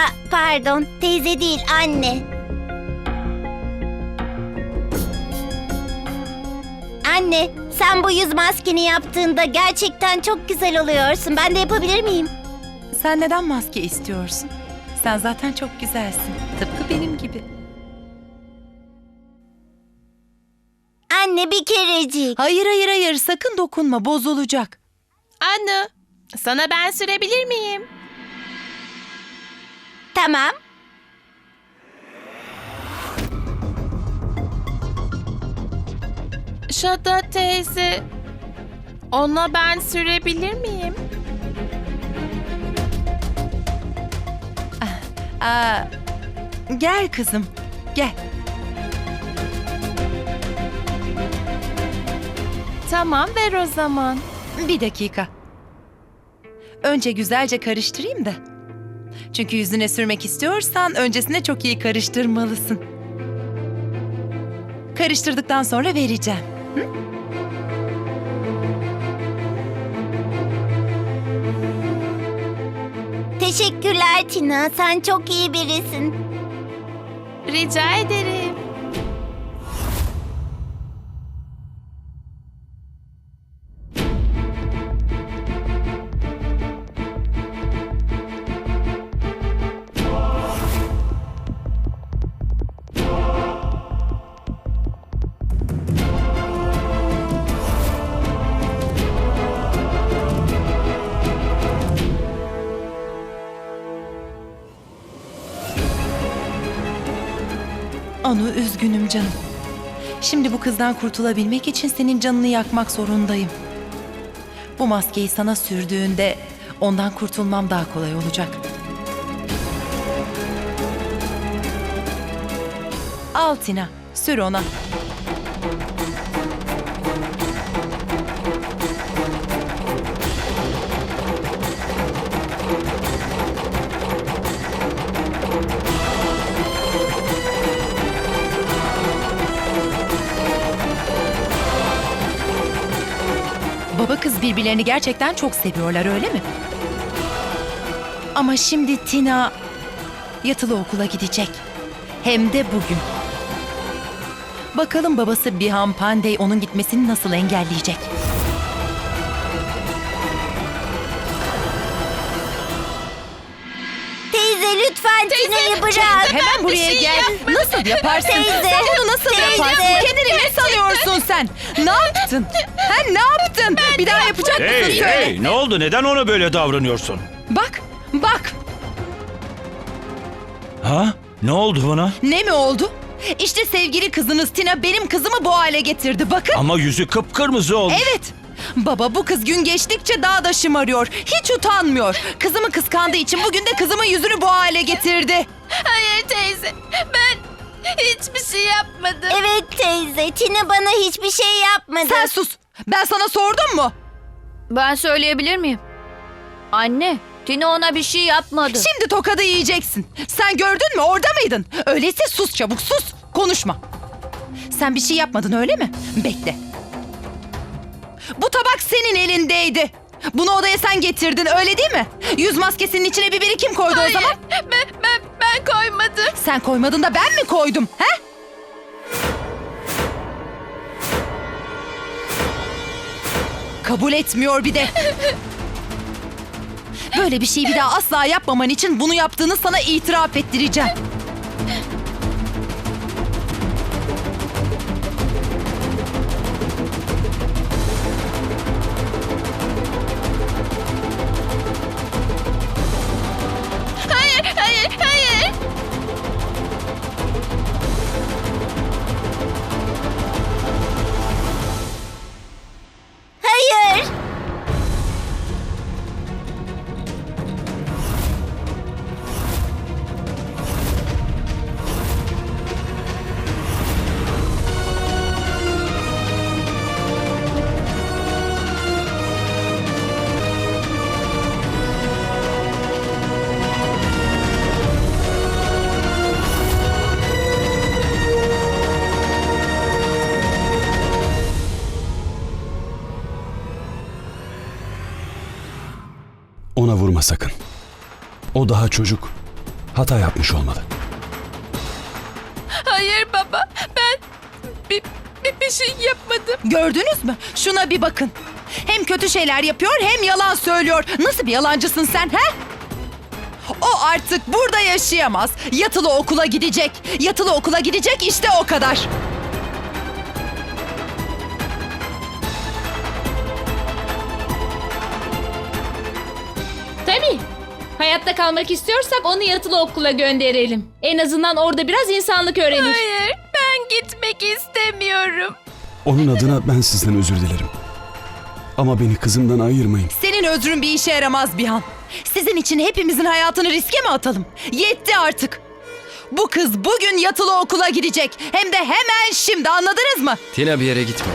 Aa, pardon, teyze değil, anne. Anne, sen bu yüz maskeni yaptığında gerçekten çok güzel oluyorsun. Ben de yapabilir miyim? Sen neden maske istiyorsun? Sen zaten çok güzelsin. Tıpkı benim gibi. Anne bir kerecik. Hayır hayır hayır sakın dokunma bozulacak. Anne, sana ben sürebilir miyim? Tamam. Şada teyze, ona ben sürebilir miyim? Aa, gel kızım gel. Tamam ver o zaman. Bir dakika. Önce güzelce karıştırayım da. Çünkü yüzüne sürmek istiyorsan öncesinde çok iyi karıştırmalısın. Karıştırdıktan sonra vereceğim. Teşekkürler Tina. Sen çok iyi birisin. Rica ederim. Anu üzgünüm canım. Şimdi bu kızdan kurtulabilmek için senin canını yakmak zorundayım. Bu maskeyi sana sürdüğünde ondan kurtulmam daha kolay olacak. Al Tina, sür ona. Birbirlerini gerçekten çok seviyorlar öyle mi? Ama şimdi Tina yatılı okula gidecek. Hem de bugün. Bakalım babası Biham Pandey onun gitmesini nasıl engelleyecek? Teyze lütfen Tina'yı bırak. Hemen buraya şey gel. Nasıl yaparsın? Teyze, Sen bunu nasıl teyze. yaparsın? Kendini ne sanıyorsun sen? Ne yaptın? Ha ne yaptın? Bir daha yapacak mısın Hey söyle. hey ne oldu neden ona böyle davranıyorsun? Bak, bak. Ha? Ne oldu buna? Ne mi oldu? İşte sevgili kızınız Tina benim kızımı bu hale getirdi. Bakın. Ama yüzü kıpkırmızı olmuş. Evet. Baba bu kız gün geçtikçe daha da şımarıyor. Hiç utanmıyor. Kızımı kıskandığı için bugün de kızımın yüzünü bu hale getirdi. Hayır teyze, ben hiçbir şey yapmadım. Evet teyze, Tina bana hiçbir şey yapmadı. Sen sus. Ben sana sordum mu? Ben söyleyebilir miyim? Anne, Tina ona bir şey yapmadı. Şimdi tokadı yiyeceksin. Sen gördün mü? Orada mıydın? Öyleyse sus çabuk sus. Konuşma. Sen bir şey yapmadın öyle mi? Bekle. Bu tabak senin elindeydi. Bunu odaya sen getirdin öyle değil mi? Yüz maskesinin içine biberi kim koydu o Hayır, zaman? ben, ben, ben koymadım. Sen koymadın da ben mi koydum? He? Kabul etmiyor bir de. Böyle bir şeyi bir daha asla yapmaman için bunu yaptığını sana itiraf ettireceğim. Vurma sakın. O daha çocuk. hata yapmış olmalı. Hayır baba. Ben bir, bir, bir şey yapmadım. Gördünüz mü? Şuna bir bakın. Hem kötü şeyler yapıyor hem yalan söylüyor. Nasıl bir yalancısın sen he? O artık burada yaşayamaz. Yatılı okula gidecek. Yatılı okula gidecek işte o kadar. Kalmak istiyorsak onu yatılı okula gönderelim. En azından orada biraz insanlık öğrenir. Hayır. Ben gitmek istemiyorum. Onun adına ben sizden özür dilerim. Ama beni kızımdan ayırmayın. Senin özrün bir işe yaramaz Bihan. Sizin için hepimizin hayatını riske mi atalım? Yetti artık. Bu kız bugün yatılı okula gidecek. Hem de hemen şimdi anladınız mı? Tina bir yere gitme.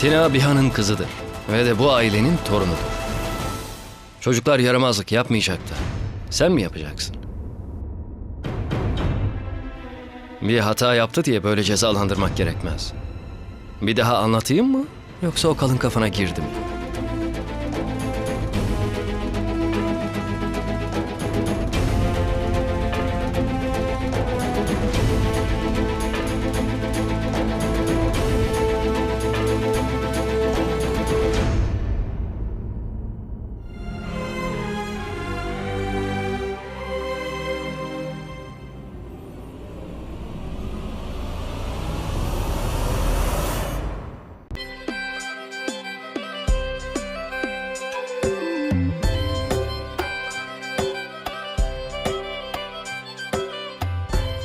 Tina Bihan'ın kızıdır ve de bu ailenin torunudur. Çocuklar yaramazlık yapmayacaktı. Sen mi yapacaksın? Bir hata yaptı diye böyle cezalandırmak gerekmez. Bir daha anlatayım mı? Yoksa o kalın kafana girdi mi?